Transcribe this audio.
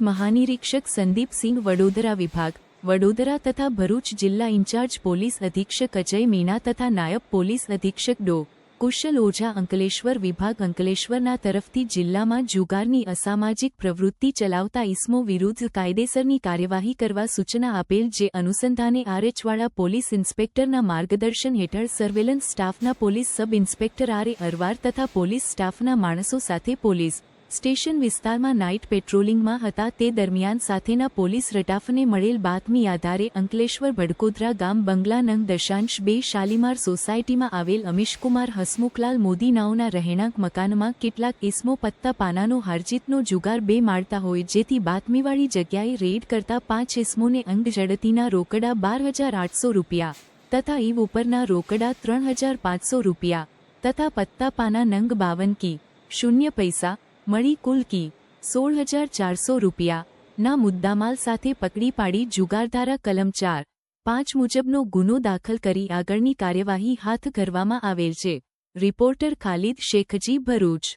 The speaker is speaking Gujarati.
મહાનિરીક્ષક સંદીપસિંહ વડોદરા વિભાગ, વડોદરા તથા ભરૂચ જિલ્લા ઇન્ચાર્જ પોલીસ અધિક્ષક અજય મીણા તથા નાયબ પોલીસ અધિક્ષક ડો. કુશલ ઓઝા અંકલેશ્વર વિભાગ અંકલેશ્વરના તરફથી જિલ્લામાં જુગારની અસામાજિક પ્રવૃત્તિ ચલાવતા ઇસમો વિરુદ્ધ કાયદેસરની કાર્યવાહી કરવા સૂચના આપેલ જે અનુસંધાને આરએચવાળા પોલીસ ઇન્સ્પેક્ટરના માર્ગદર્શન હેઠળ સર્વેલન્સ સ્ટાફના પોલીસ સબ ઇન્સ્પેક્ટર આરે અરવાર તથા પોલીસ સ્ટાફના માણસો સાથે પોલીસ સ્ટેશન વિસ્તારમાં નાઇટ પેટ્રોલિંગમાં હતા. તે દરમિયાન સાથેના પોલીસ રટાફને મળેલ બાતમી આધારે અંકલેશ્વર ભડકોદરા ગામ બંગલા નંગ દશાંશ બે શાલીમાર સોસાયટીમાં આવેલ અમીશકુમાર હસમુખલાલ મોદીનાઓના રહેણાંક મકાનમાં કેટલાક ઇસમો પત્તા પાનાનો હારજીતનો જુગાર બે માળતા હોય જેથી બાતમીવાળી જગ્યાએ રેડ કરતા પાંચ ઇસમોને અંગ જડતીના રોકડા બાર હજાર આઠસો રૂપિયા તથા ઈવ ઉપરના રોકડા ત્રણ હજાર પાંચસો રૂપિયા તથા પત્તા પાના નંગ બાવન કી, શૂન્ય પૈસા મળી કુલ કી સોળ હજાર ચારસો રૂપિયા. ના મુદ્દામાલ સાથે પકડી પાડી જુગારધારા કલમ ચાર. પાંચ મુજબનો ગુનો દાખલ કરી આગળની કાર્યવાહી હાથ ધરવામાં આવેલ છે. રિપોર્ટર ખાલિદ શેખજી ભરૂચ.